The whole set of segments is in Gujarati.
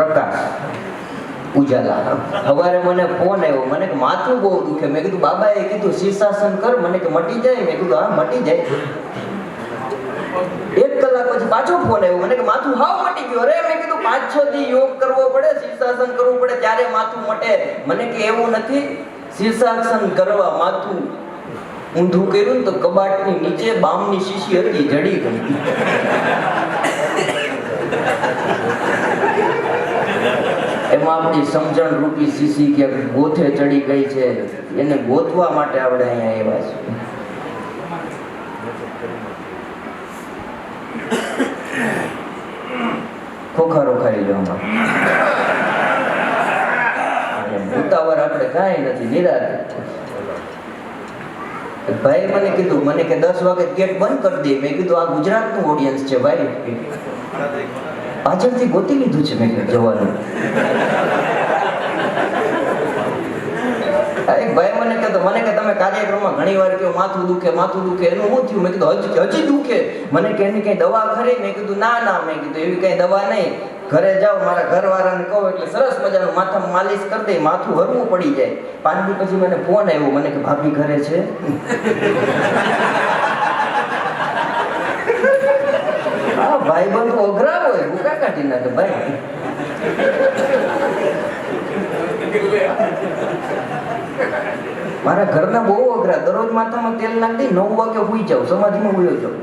પ્રકાશ ઉજાલા. સવારે મને ફોન આવ્યો. મને કે, માથું બહુ દુખે. મેં કીધું, બાબાએ કીધું શીર્ષાસન કર. મને કે, મટી જાય. મેં કીધું, હા, મટી જાય. એક કલાક પછી પાછો ફોન આવ્યો. મને કે, માથું હાવ મટી ગયું. અરે, મેં કીધું, પાંચ છ દી યોગ કરવો પડે શીર્ષાસન કરવું પડે, ત્યારે માથું મટે. મને કે, એવું નથી. શીર્ષાસન કરવા માથું ઊંધું કર્યું તો કબાટની નીચે બામની શીશી હતી જડી ગઈ. આપણી સમજણ રૂપી શીશી કે ગોથે ચડી ગઈ છે. એને ગોતવા માટે આપણે અહીંયા આવ્યા છે ખોખારો ખાઈ લો આમાં. ઉતાવળ આપણે કાંઈ નથી નિરાશ ભાઈ મને કીધું, મને કે દસ વાગે ગેટ બંધ કરી દે. મેં કીધું, આ ગુજરાતનું ઓડિયન્સ છે ભાઈ પાછળથી ગોતી લીધું છે મેં જવાનું. ભાઈ મને કહેતો, મને કે તમે કાર્યક્રમમાં ઘણી વાર કહો, માથું દુખે માથું દુખે. એનું શું થયું? મેં કીધું, હજી હજી દુખે. મને કે, એની કઈ દવા ખરી? મેં કીધું, ના ના. મેં કીધું, એવી કઈ દવા નહીં. ઘરે જાઓ, મારા ઘરવાળાને કહો, એટલે સરસ મજાનું માથામાં માલિશ કરી દે, માથું હરવું પડી જાય. પાંચ પછી મને ફોન આવ્યો, મને કે, ભાભી ઘરે છે? ભાઈ બંધ ભૂકા કાઢી નાખે ભાઈ મારા ઘરના બહુ અઘરા. દરરોજ માથામાં તેલ નાખી નવ વાગે હોઈ જાઉં. સમાધિમાં હોઈ જાઉં.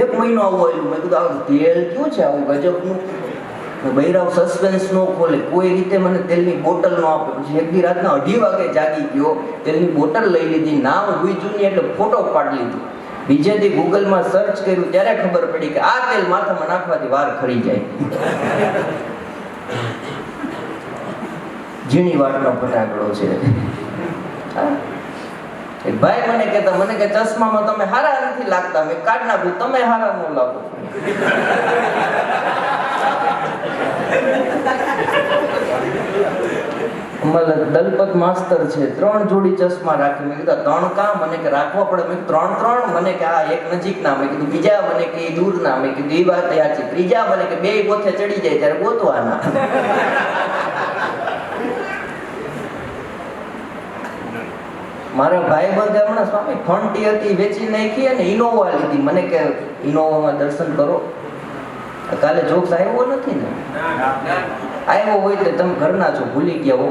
એક મહિનો આવું આવ્યું મેં કીધું આ તેલ કયું છે? આવું ગજબનું? બૈરાવ સસ્પેન્સ નો ખોલે. કોઈ રીતે મને તેલની બોટલ નો આપે. પછી એક દી રાતના અઢી વાગે જાગી ગયો. તેલની બોટલ લઈ લીધી. નામ ગુઈજું નહીં એટલે ફોટો પાડી લીધું. બીજે દી ગૂગલમાં સર્ચ કર્યું, ત્યારે ખબર પડી કે આ તેલ માથામાં નાખવાથી વાર ખરી જાય. ઝીણી વાટનો ફટાકડો છે. ભાઈ મને કહેતા, મને કે ચશ્મામાં તમે હારા નથી લાગતા. મેં કાઢ નાખું, તમે હારા ન લાગો. દલપત માસ્તર છે. ત્રણ જોડી ચશ્મા રાખી મેં કીધું, ત્રણ કા? મને કે, રાખવા પડે. મેં ત્રણ ત્રણ? મને કે આ એક નજીક ના. મેં કીધું, બીજા? મને કે, એ દૂર ના. મેં કીધું, એ વાત સાચી ત્રીજા મને કે, બે ગોથે ચડી જાય ત્યારે ગોતવાના મારા ભાઈ બંધ હમણાં સ્વામી, ફંટી હતી, વેચી નાખી અને ઇનોવા લીધી. મને કે ઇનોવામાં દર્શન કરો. કાલે જોક્સ આવ્યો નથી ને? આવ્યો હોય તો તમે ઘરના છો, ભૂલી ગયા હો.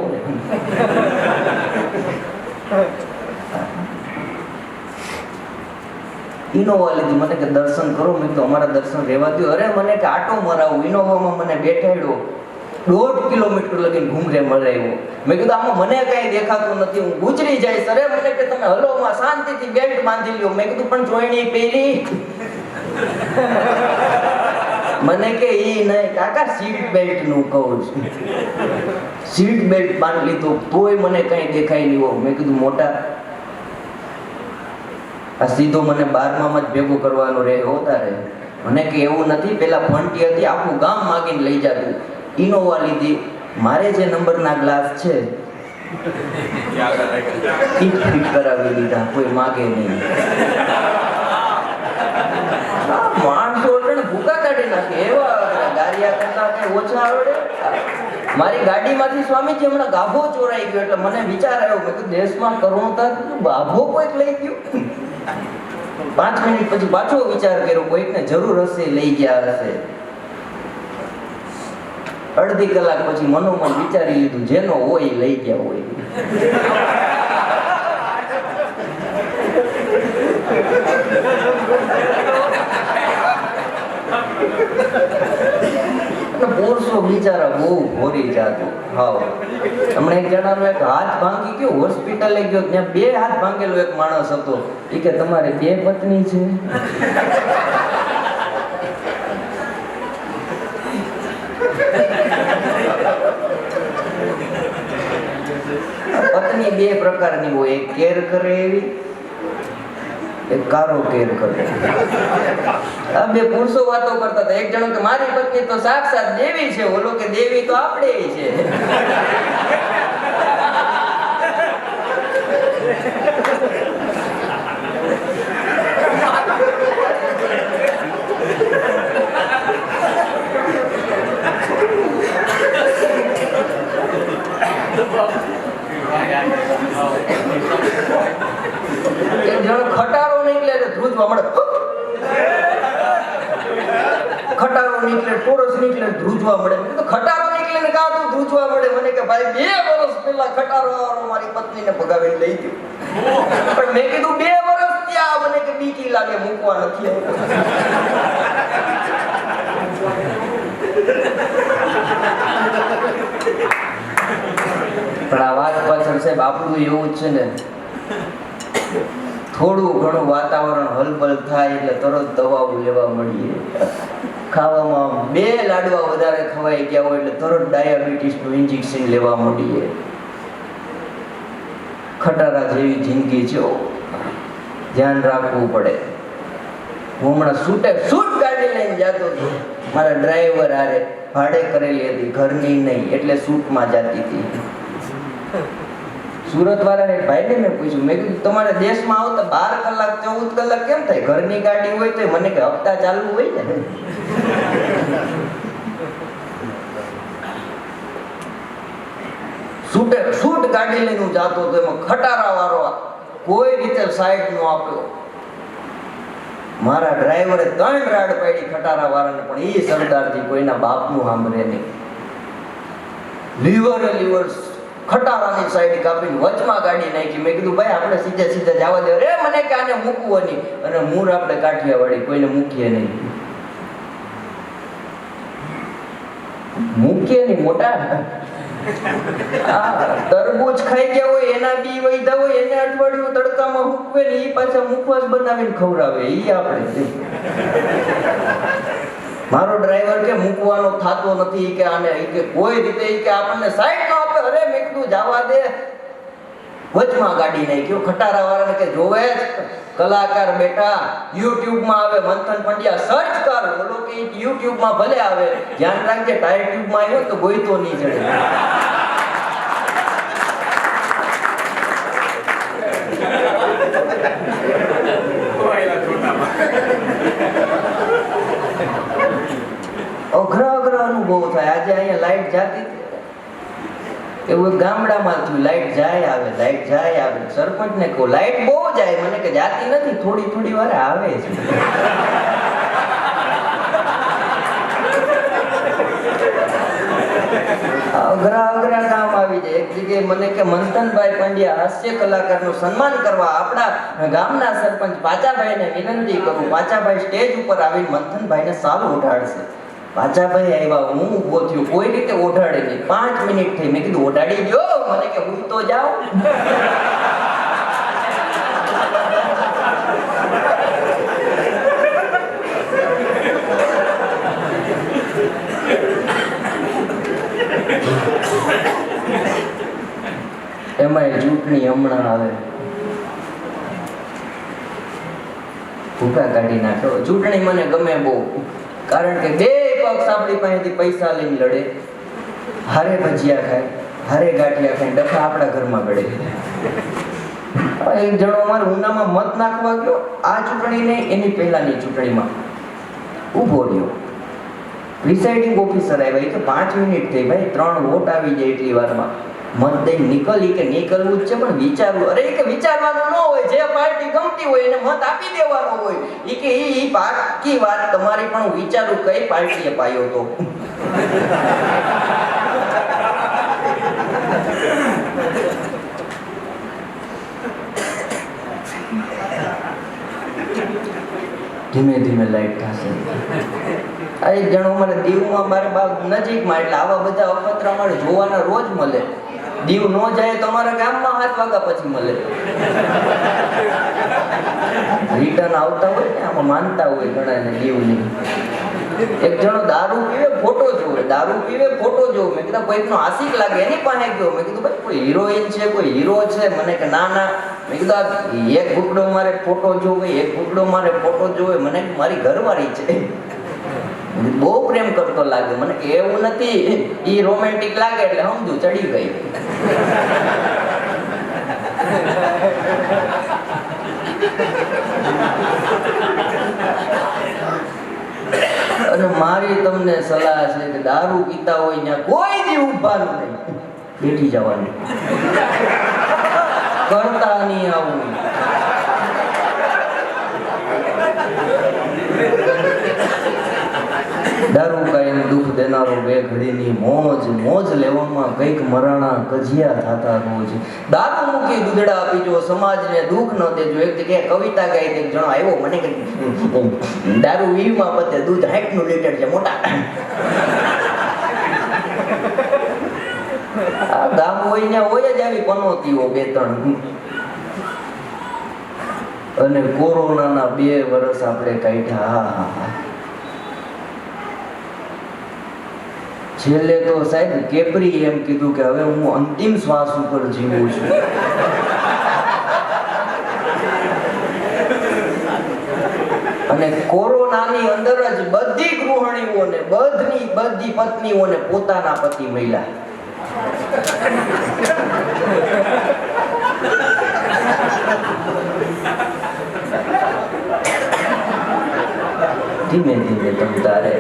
ઇનોવા લીધી મને કે દર્શન કરો, મેં તો અમારા દર્શન રહેવા દો અરે મને કે આટો મરાવું, ઇનોવામાં મને બેઠાડ્યો દોઢ કિલોમીટર લગીને ઘૂમરે મરાવ્યો. મેં કીધું આમાં મને કઈ દેખાતું નથી, હું ગુજરી જઈશ. અરે મને કે તમે હલો માં શાંતિથી બેલ્ટ બાંધી લ્યો. મેં કીધું, પણ જોઈણી પહેરી. મને કે ઈ નહીં, કાકા, સીટ બેલ્ટનું કહું છું. સીટ બેલ્ટ બાંધ લીધું, તોય મને કઈ દેખાય નહીં હોવ મેં કીધું, મોટા, આ સીધો મને બારમામાં જ ભેગું કરવાનો રહે, હોતા રહે. મને કે, એવું નથી, પેલા ફંટી હતી, આખું ગામ માગીને લઈ જતું ઇનોવા લીધી, મારે જે નંબરના ગ્લાસ છે કરાવી લીધા, કોઈ માગે નહીં. માણસો મારી ગાડીમાંથી સ્વામીજી હમણાં ગાભો ચોરાઈ ગયો એટલે મને વિચાર આવ્યો. મેં કીધું, દેશમાં કરુણતા ગાભો કોઈક લઈ ગયો? પાંચ મિનિટ પછી પાછો વિચાર કર્યો, કોઈકને જરૂર હશે, લઈ ગયા હશે. અડધી કલાક પછી મનોમન વિચારી લીધું, જેનો હોય લઈ ગયા હોય. પુરુષો બિચારા બહુ ભોરી જાતો. હાવ. હમણાં એક જણાનો એક હાથ ભાંગી ગયો, હોસ્પિટલે ગયો, ત્યાં બે હાથ ભાંગેલો એક માણસ હતો. એ કે તમારે બે પત્ની છે. પત્ની બે પ્રકારની હોય. એક કેર કરે એવી, એક કારો કેર કરે. આ બે પુરુષો વાતો કરતા હતા. એક જણો કે, મારી પત્ની તો સાક્ષાત દેવી છે. ઓલો કે, દેવી તો આપણે છે. ખટારો નીકળે ધ્રુજવા મળે ખટારો નીકળે ટોરસ નીકળે, ધ્રુજવા મળે. તો ખટારો નીકળે ને કાં તું ધ્રુજવા મળે? મને કે, ભાઈ, બે વર્ષ પહેલા ખટારો આવવાનો મારી પત્નીને ભગાવીને લઈ ગયો. પણ મેં કીધું, બે વર્ષ ત્યાં મને કે બીકી લાગે, મૂકવા નથી પણ આ વાત પાછળ સાહેબ, આપણું એવું છે ને, થોડું ઘણું વાતાવરણ હલબલ થાય એટલે તરત દવાઓ લેવા મળીએ. ખાવામાં બે લાડવા વધારે ખવાઈ ગયા હોય એટલે તરત ડાયાબિટીસનું ઇન્જેક્શન લેવા મળીએ ખટારા જેવી જિંદગી છે ધ્યાન રાખવું પડે. હું હમણાં સૂટે સૂટ ગાડી લઈને જતો હતો. મારા ડ્રાઈવર આરે ભાડે કરેલી હતી, ઘરની નહીં, એટલે સૂટમાં જતી હતી. સુરત વાળાને ભાઈ ભાઈને મેં પૂછ્યું. મેં કીધું, તમારે દેશમાં આવતા બાર કલાક, ચૌદ કલાક કેમ થાય? ઘરની ગાડી હોય તો મને કે હપ્તા ચાલુ હોય ને. સૂટે છૂટ ગાડી લઈને હું જાતો હતો. એમાં ખટારા વાળો કોઈ રીતે સાઈડ નો આપ્યો. મારા ડ્રાઈવરે ત્રણ રાડ પાડી ખટારા વાળાને, પણ એ સરદારજી કોઈના બાપનું સાંભળે નહીં. લીવર લીવર ખટારાની સાઈડ કાપીને વચમાં ગાડી નાખી. મેં કીધું, ભાઈ, આપણે સીધે સીધા જવા દે. રે મને કે આને મૂકવો નહીં. અને મૂળ આપણે કાઠિયાવાડી કોઈને મૂકીએ નહીં. મૂકીએ નહીં, મોટા? તરબૂચ ખાઈ ગયા હોય, એના બી વૈધા હોય, એને અઠવાડિયું તડકામાં મૂકવે ને એ પાછા મુખવાસ બનાવીને ખવડાવે. એ આપણે મારો ડ્રાઈવર કે મૂકવાનો થાતો નથી કે આને કે કોઈ રીતે કે આપણને સાઈડ નો આપે, અરે મેં જવા દે. વચમાં ગાડી નાખ્યો ખટારા વાળાને કે જોવે કલાકાર બેટા યુટ્યુબમાં આવે, મંથન પંડ્યા સર્ચ કર, બોલો કે યુટ્યુબમાં ભલે આવે. ધ્યાન રાખજે, ટાયર ટ્યુબમાં આવ્યો તો ગોઈતો નહીં ચડે અઘરા અઘ્ર અનુભવ થાય. આજે અહીંયા લાઈટ જાતી એવું ગામડામાં થયું, લાઈટ જાય આવે, લાઈટ જાય આવે. સરપંચ ને કહું, લાઈટ બહુ જાય. મને કે, જાતી નથી, થોડી થોડી વારે આવે છે. અઘરા અઘરા કામ આવી જાય. એક જગ્યાએ મને કે, મંથનભાઈ પંડ્યા, હાસ્ય કલાકારનું સન્માન કરવા આપણા ગામના સરપંચ પાચાભાઈને વિનંતી કરું. પાચાભાઈ સ્ટેજ ઉપર આવીને મંથનભાઈને સારું ઉઠાડશે. પાચાભાઈ આવ્યા, હું ઊભો થયો. કોઈ રીતે ઓઢાડે નહીં. પાંચ મિનિટ થઈ. મેં કીધું, ઓઢાડી ગયો? મને કે, હું તો જાઉં. એમાંય ચૂંટણી હમણાં આવે. ભૂખા કાઢી નાખ્યો. ચૂંટણી મને ગમે બહુ. કારણ કે બે પક્ષ આપણી પાસેથી પૈસા લઈને લડે. હારે ભજીયા ખાય, હારે ગાંઠિયા ખાય, ડખા આપણા ઘરમાં ગળે. એક જણો અમારે ઉનામાં મત નાખવા ગયો, આ ચૂંટણીને એની પહેલાની ચૂંટણીમાં. ઊભો રહ્યો. પ્રિસાઇડિંગ ઓફિસર આવ્યા, એ કે પાંચ મિનિટ થઈ ભાઈ, ત્રણ વોટ આવી જાય એટલી વારમાં. મત દઈ નીકળી કે નીકળવું જ છે, પણ વિચારવું, અરે કે વિચારવાનું ન હોય, જે પાર્ટી ગમતી હોય એને મત આપી દેવાનો હોય. એ કે એ પાકી વાત તમારી પણ વિચારું કઈ પાર્ટીએ પાયો તો. ધીમે ધીમે લાઈટ થશે. આ એક જણો અમારે દીવમાં મારે નજીકમાં, એટલે આવા બધા અખતરા અમારે જોવાના રોજ મળે. દીવ નો જાય તમારા ગામમાં સાત વાગ્યા પછી મળે. રિટર્ન આવતા હોય ને, આમાં માનતા હોય ઘણા ને દીવની. એક જણો દારૂ પીવે, ફોટો જોવે. દારૂ પીવે, ફોટો જોવે. મેં કીધું કોઈકનો આશિક લાગે એની પાસે ગયો. મેં કીધું, ભાઈ, કોઈ હિરોઈન છે, કોઈ હીરો છે? મને કે, ના ના. મેં કીધું એક ઘૂંટડો મારે ફોટો જોવે, એક ઘૂંટડો મારે ફોટો જોવે. મને મારી ઘરવાળી છે. બહુ પ્રેમ કરતો લાગે મને એવું નથી એ રોમેન્ટિક લાગે એટલે સમજુ, ચડી ગઈ. અને મારી તમને સલાહ છે કે દારૂ પીતા હોય ત્યાં કોઈ દી ઊભા નહીં. બેઠી જવાનું. કરતા નહીં આવું. દારૂ કાયમ દુઃખ દેનારો બે ઘડીની મોજ મોજ લેવામાં કંઈક મરાણા કજિયા થતા રોજ. દારૂ મૂકી દુધડા આપી જો સમાજને દુઃખ ન દેજો. એક જગ્યાએ કવિતા ગાઈ એક જણો આવ્યો, મને કે દારૂ વીમાં પતે, દૂધ હાઈટનું લીટર છે, મોટા. આ ગામ હોય ને હોય જ આવી પનોતીઓ બે ત્રણ. અને કોરોનાના બે વર્ષ આપણે કાઢ્યા. હા હા છેલ્લે તો સાહેબ કેપરી એમ કીધું કે હવે હું અંતિમ શ્વાસ ઉપર જીવું છું. અને કોરોનાની અંદર જ બધી ગૃહિણીઓને, બધી બધી પત્નીઓને પોતાના પતિ મળ્યા. ધીમે ધીમે તમ તારે.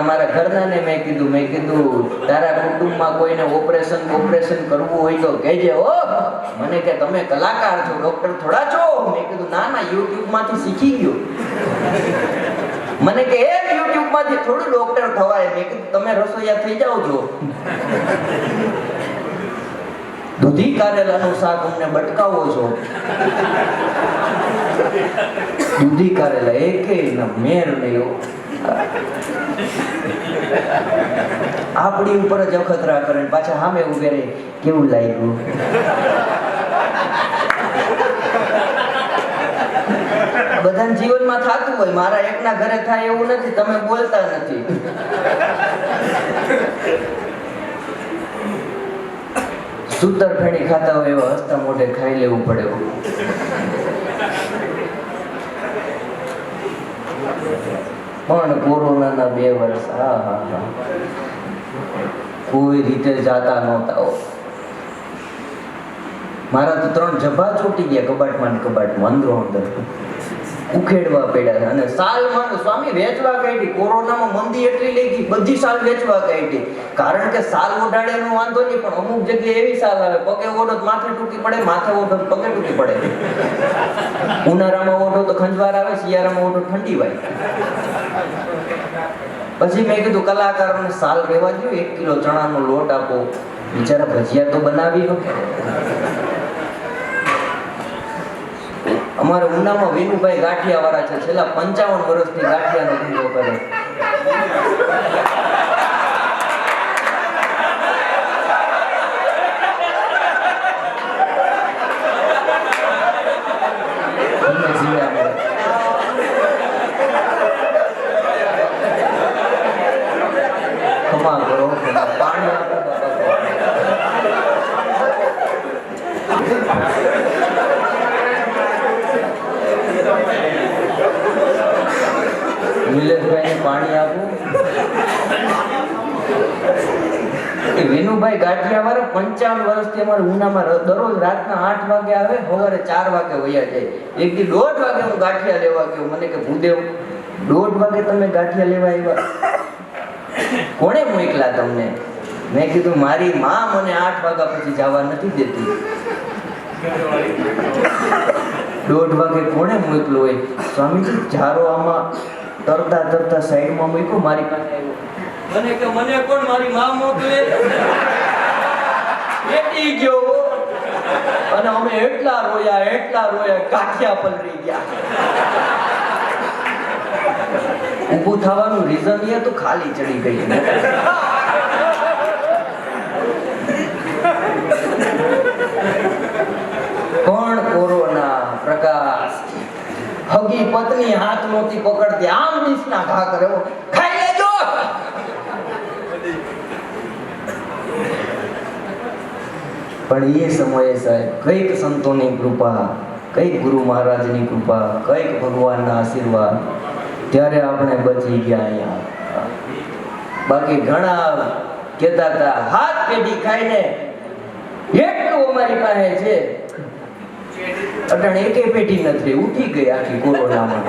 હમણાં મારા ઘરનાને મેં કીધું મેં કીધું, તારા કુટુંબમાં કોઈને ઓપરેશન ઓપરેશન કરવું હોય તો કહેજે ઓ મને કે, તમે કલાકાર છો ડોક્ટર થોડા છો? મેં કીધું, ના ના, યુટ્યુબમાંથી શીખી ગયો. મને કે એક યુટ્યુબમાંથી થોડું ડોક્ટર થવાય. મેં કીધું, તમે રસોઈયા થઈ જાઓ છો. દૂધી કારેલાનું શાક અમને બટકાવો છો. દૂધી કારેલા એકે મેર નહીં આપણી ઉપર જ અખતરા કરે પાછા સામે ઉભે રહે. કેવું લાગ્યું? બધાને જીવનમાં થતું હોય, મારા એકના ઘરે થાય એવું નથી, તમે બોલતા નથી. સૂતર ફેણી ખાતા હોય એવા હસતા મોઢે ખાઈ લેવું પડે. પણ કોરોનાના બે વર્ષ, હા હા હા. કોઈ રીતે જાતા નહોતા મારા તો ત્રણ જભા છૂટી ગયા, કબાટમાં ને કબાટમાં, અંદરો અંદર. ઉખેડવા પડ્યા અને સાલમાં સ્વામી વેચવા કાઢી, કોરોનામાં મંદી એટલી લઈ ગઈ બધી સાલ વેચવા કાઢી. કારણ કે સાલ ઓઢાડે નો વાંધો નહીં, પણ અમુક જગ્યાએ એવી સાલ આવે, પગે ઓઢો માથે ટૂંકી પડે, માથે ઓઢો પગે ટૂંકી પડે. ઉનાળામાં ઓઢો તો ખંજવાર આવે, શિયાળામાં ઓઢો ઠંડી વાય. પછી મેં કીધું, કલાકારોને સાલ રહેવા દો એક કિલો ચણાનો લોટ આપો. બિચારા ભજીયા તો બનાવી લો અમારે ઉનામાં વિનુભાઈ ગાંઠિયા વાળા છે, છેલ્લા પંચાવન વર્ષથી ગાંઠિયાનો ધંધો કરે ધીમે ધીમે આપણે ખમા કરો ખમા. પાણી આપો બાપા. નિલેશભાઈને પાણી આપું એ વિનુભાઈ વાળા પંચાવન વર્ષથી અમારે ઉનામાં દરરોજ રાતના આઠ વાગે આવે, સવારે ચાર વાગે વયા જાય. એક દી દોઢ વાગે હું ગાંઠિયા લેવા ગયો. મને કે ભૂદેવ, દોઢ વાગે તમે ગાંઠિયા લેવા આવ્યા? કોણે મોકલા તમને? મેં કીધું, મારી મા મને આઠ વાગ્યા પછી જવા નથી દેતી. દોઢ વાગે કોણે મોકલું હોય સ્વામીજી જારો આમાં તરતા તરતા સાઈડમાં મૂક્યો, મારી પાસે આવ્યો. મને કે, મને કોણ મારી મા મોકલે? પેટી ગયો. અને અમે એટલા રોયા એટલા રોયા કાઠિયા પલરી ગયા. ઊભું થવાનું રીઝન એ તો ખાલી ચડી ગઈ. પણ કોરોના પ્રકાશ? હગી પત્ની હાથ નહોતી પકડતી. આમ ડીશના ઘા કરે "ઓ, ખાઈ લેજો પણ એ સમયે સાહેબ કંઈક સંતોની કૃપા, કંઈક ગુરુ મહારાજની કૃપા, કંઈક ભગવાનના આશીર્વાદ ત્યારે આપણે બચી ગયા અહીંયા. બાકી ઘણા કહેતા હતા, હાથ પેઢી ખાઈને એટલું અમારી પાસે છે. અટણ એકે પેઢી નથી, ઉઠી ગઈ આખી કોરોનામાં.